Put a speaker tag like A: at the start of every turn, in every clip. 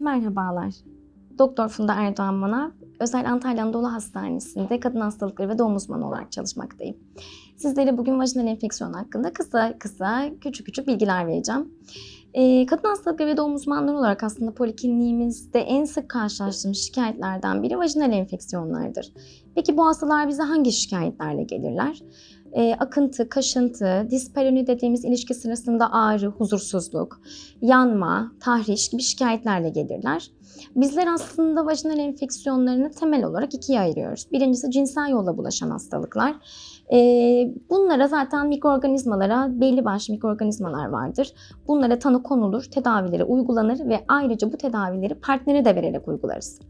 A: Merhabalar. Doktor Funda Erdoğan Manav, Özel Antalya Anadolu Hastanesi'nde kadın hastalıkları ve doğum uzmanı olarak çalışmaktayım. Sizlere bugün vajinal enfeksiyon hakkında kısa kısa küçük küçük bilgiler vereceğim. Kadın hastalıkları ve doğum uzmanları olarak aslında polikliniğimizde en sık karşılaştığımız şikayetlerden biri vajinal enfeksiyonlardır. Peki bu hastalar bize hangi şikayetlerle gelirler? Ee, akıntı, kaşıntı, disparoni dediğimiz ilişki sırasında ağrı, huzursuzluk, yanma, tahriş gibi şikayetlerle gelirler. Bizler aslında vajinal enfeksiyonlarını temel olarak ikiye ayırıyoruz. Birincisi cinsel yolla bulaşan hastalıklar. Ee, bunlara zaten mikroorganizmalara, belli başlı mikroorganizmalar vardır. Bunlara tanı konulur, tedavileri uygulanır ve ayrıca bu tedavileri partnere de vererek uygularız.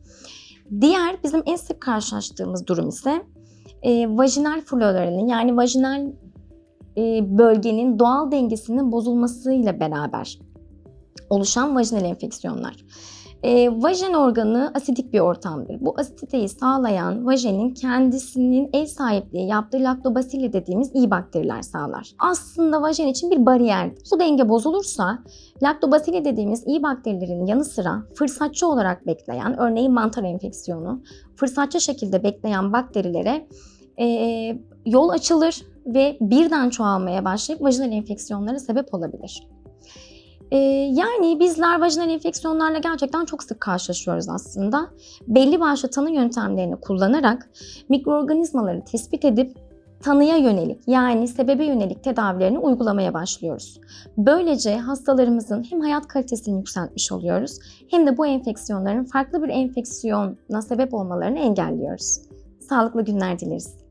A: Diğer bizim en sık karşılaştığımız durum ise e, vajinal floralinin yani vajinal e, bölgenin doğal dengesinin bozulmasıyla beraber oluşan vajinal enfeksiyonlar. E, vajin organı asidik bir ortamdır. Bu asititeyi sağlayan vajenin kendisinin ev sahipliği yaptığı laktobasili dediğimiz iyi bakteriler sağlar. Aslında vajen için bir bariyerdir. Bu denge bozulursa laktobasili dediğimiz iyi bakterilerin yanı sıra fırsatçı olarak bekleyen, örneğin mantar enfeksiyonu, fırsatçı şekilde bekleyen bakterilere e, yol açılır ve birden çoğalmaya başlayıp vajinal enfeksiyonlara sebep olabilir. Ee, yani bizler vajinal enfeksiyonlarla gerçekten çok sık karşılaşıyoruz aslında. Belli başlı tanı yöntemlerini kullanarak mikroorganizmaları tespit edip tanıya yönelik yani sebebe yönelik tedavilerini uygulamaya başlıyoruz. Böylece hastalarımızın hem hayat kalitesini yükseltmiş oluyoruz hem de bu enfeksiyonların farklı bir enfeksiyona sebep olmalarını engelliyoruz. Sağlıklı günler dileriz.